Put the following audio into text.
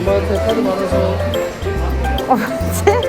엄마한테 카드 받아서. 어, 쟤.